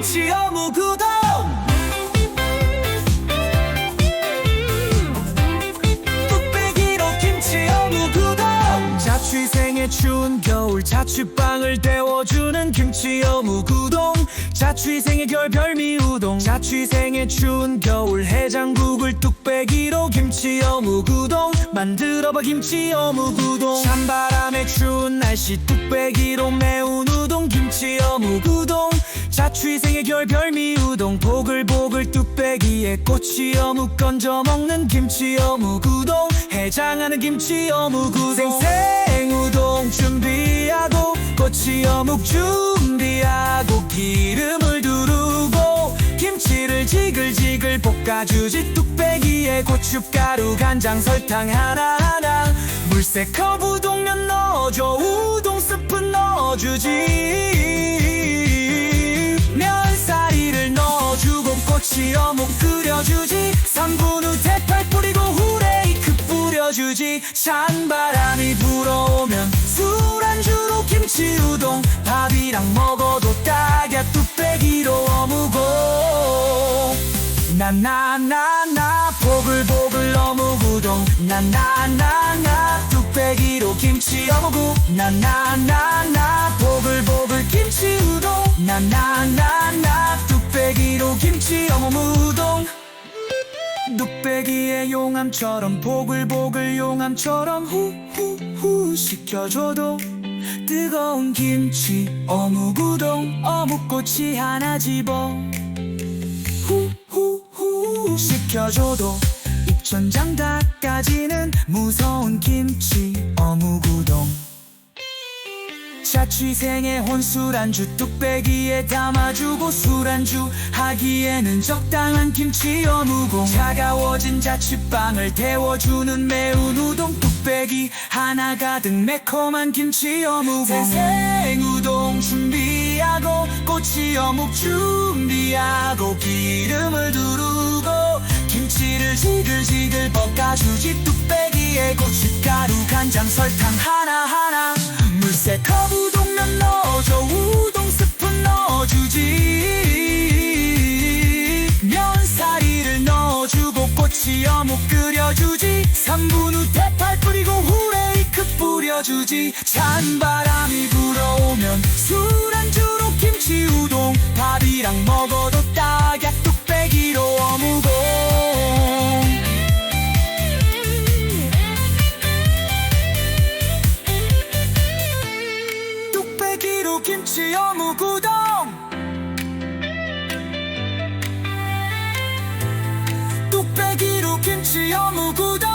김치 어묵 우동 뚝배기로 김치 어묵 우동 자취생의 추운 겨울 자취방을 데워주는 김치 어묵 우동 자취생의 겨울 별미 우동 자취생의 추운 겨울 해장국을 뚝배기로 김치 어묵 우동 만들어봐 김치 어묵 우동. 찬바람에 추운 날씨 뚝배기로 매운 우동 김치 어묵 우동 자취생의 겨울 별미 우동 보글보글 뚝배기에 꼬치 어묵 건져 먹는 김치 어묵 우동 해장하는 김치 어묵 우동. 생생 우동 준비하고 꼬치 어묵 준비하고 기름을 두르고 김치를 지글지글 볶아주지 뚝배기에 고춧가루 간장 설탕 하나하나. 물세 컵 우동면 넣어줘 우동 스프 넣어주지 뿌려주지 찬바람이 불어오면 술안주로 김치 우동 밥이랑 먹어도 딱이야 뚝배기로 어묵고 나나나나 보글보글 어묵 우동. 나나나나 뚝배기로 김치 어묵우 나나나나 뚝배기의 용암처럼 보글보글 용암처럼 후후후 식혀줘도 뜨거운 김치 어묵 우동 어묵꼬치 하나 집어. 후후후 식혀줘도 입천장 닭까지는 무서운 김치 어묵 우동 자취생의 혼술안주 뚝배기에 담아주고 술안주 하기에는 적당한 김치 어묵공 차가워진 자취방을 데워주는 매운 우동 뚝배기 하나 가득 매콤한 김치 어묵공 생생 우동 준비하고 꼬치 어묵 준비하고 기름을 두르고 김치를 지글지글 볶아주지 뚝배기에 고춧가루 간장 설탕 꼬치 어묵 끓여주지. 3분 후 대파 뿌리고 후레이크 뿌려주지. 찬바람이 불어오면 술 跳舞不断